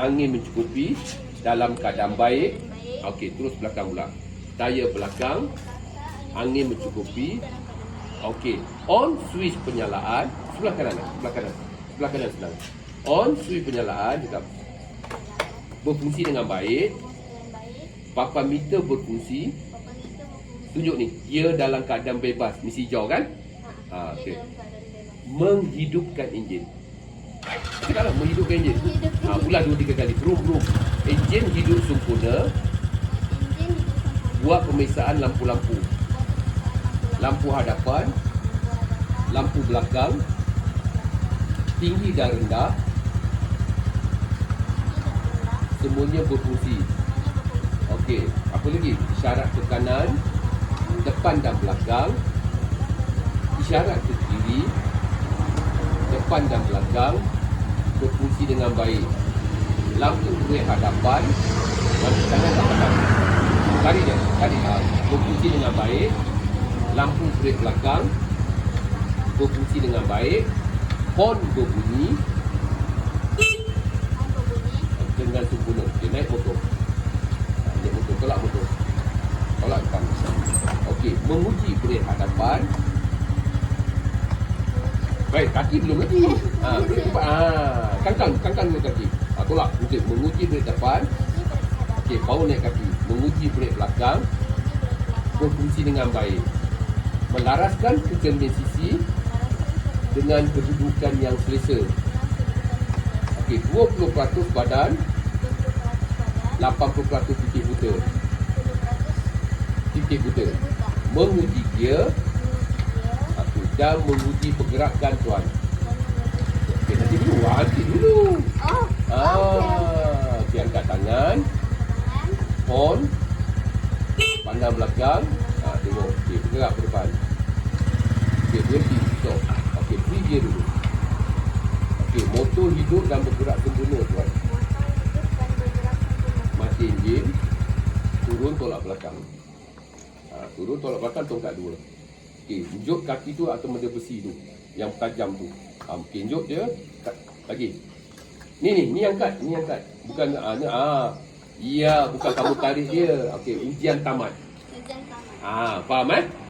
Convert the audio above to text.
Angin mencukupi dalam keadaan baik. Okey, terus belakang pula. Tayar belakang. Angin mencukupi. Okey, on switch penyalaan. Sebelah kanan, sebelah kanan. Sebelah kanan senang. On switch penyalaan cakap berfungsi dengan baik. Papan meter berfungsi. Tunjuk ni, ia dalam keadaan bebas. Misi hijau kan? Ha, okey. dia keadaan bebas. Menghidupkan enjin. Cakaplah menghidupkan enjin. Ha, ulang dua tiga kali. Brum brum. Enjin hidup sempurna. Buat pemeriksaan lampu-lampu. Lampu hadapan, lampu belakang, tinggi dan rendah. Semuanya berfungsi. Okey, apa lagi? Isyarat ke kanan, depan dan belakang, isyarat ke kiri, depan dan belakang, berfungsi dengan baik. Lampu brek hadapan, lampu kanan dan belakang. Tarik dia, tarik. Ha, berfungsi dengan baik. Lampu brek belakang, berfungsi dengan baik. Horn berbunyi dengan sempurna. Dia naik motor. Ha, Naik motor, tolak motor. Tolak depan. Okey, menguji brek hadapan. Baik, kaki belum lagi. Ha. Ha, kangkang, kangkang dengan kaki. Ha, tolak. Okey, menguji brek depan. Okey, baru naik kaki. Menguji brek belakang. Berfungsi dengan baik. Melaraskan kecermin sisi dengan kedudukan yang selesa. Okey, 20% badan, 80% titik buta. Titik buta. Menguji gear satu dan menguji pergerakan tuan. Okey, nanti dulu. Ah, Nanti dulu. Oh, Ah, okey, angkat tangan. Horn. Pandang belakang. Ah, tengok. Okey, bergerak ke depan. Okey, berhenti. Stop. Okey, free gear dulu. Okey, motor hidup dan bergerak sempurna tuan. Mati enjin. Turun tolak belakang. Ha, turun tolak belakang tongkat dua. Okey, unjuk kaki tu atau benda besi tu. Yang tajam tu. Ha, okey, unjuk dia. Kat, lagi. Ni ni, ni angkat, ni angkat. Bukan ah, ni ah. Ya, bukan kamu tarik dia. Okey, ujian tamat. Ah, faham eh?